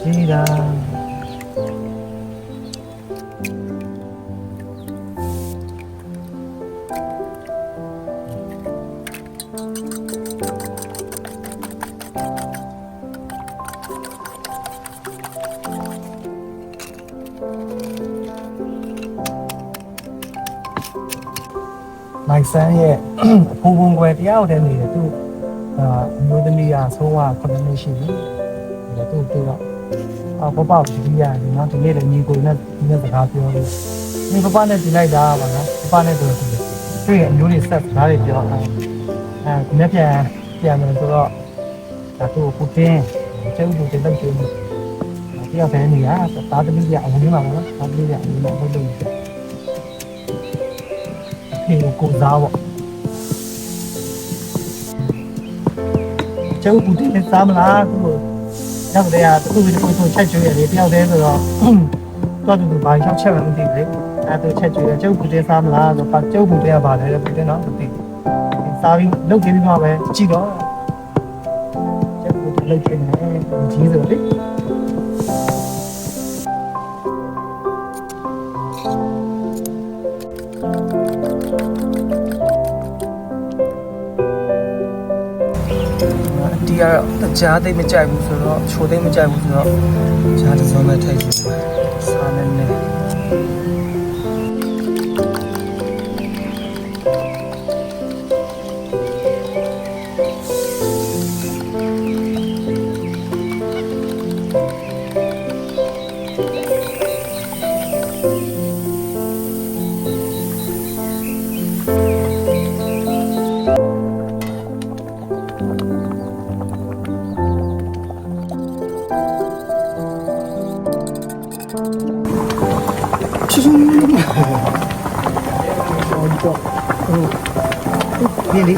ကြီးတာမိုက်ဆန်းရဲ့အဖိုးဘုံကွယ်တယောက်တည်းနေတယ်သူအာအမျိုးသမီးကဆိုးဝါခုနှစ်နှစ်ရှိပြီ ဒါသူသူတော့အပပဒီရတယ်နော်ဒီနေ့လည်းညီကိုနဲ့ဒီနေ့စကားပြောလို့ဒီပပနဲ့ဒီလိုက်တာပါနော်ပပနဲ့ဆိုတော့သူတွေ့ရအမျိုးတွေဆက်စကားတွေပြောအဲအဲဒီနေ့ပြန်ပြန်မယ်ဆိုတော့ဒါသူကိုတင်းကျုပ်တို့တင်လိုက်ကျွေးလို့တယောက်တည်းနေရတာသမီးကအဝင်မှာပါနော်တာသမီးကအဝင်မှာဟုတ်လို့ဒီကိုစားပေါ့ကျုပ်ဘူးတင်နဲ့စားမလားခု ရောက်တဲ့ကသူ့ကိုသူ့ချက်ကျွေးရတယ်တယောက်တည်းဆိုတော့တော့သူဘာရောက်ချက်မှမသိဘူးလေအဲသူချက်ကျွေးတယ်ကျုပ်ဘူးတင်စားမလားဆိုတော့ကျုပ်ဘူးတင်ကပါတယ်ဘူးတင်တော့မသိဘူးစားပြီးလုတ်ကြည့်ပြီးမှပဲကြည့်တော့ကျုပ်ဘူးလုတ်ကြည့်နေကြီးဆိုလေ ဒီကတော့ကြားသိမကြိုက်ဘူးဆိုတော့ချိုသိမကြိုက်ဘူးဆိုတော့ကြားတစ်စုံပဲထိုက်ယူစားနေနေ ချူချူဟိုတော့ဟိုဒီလေ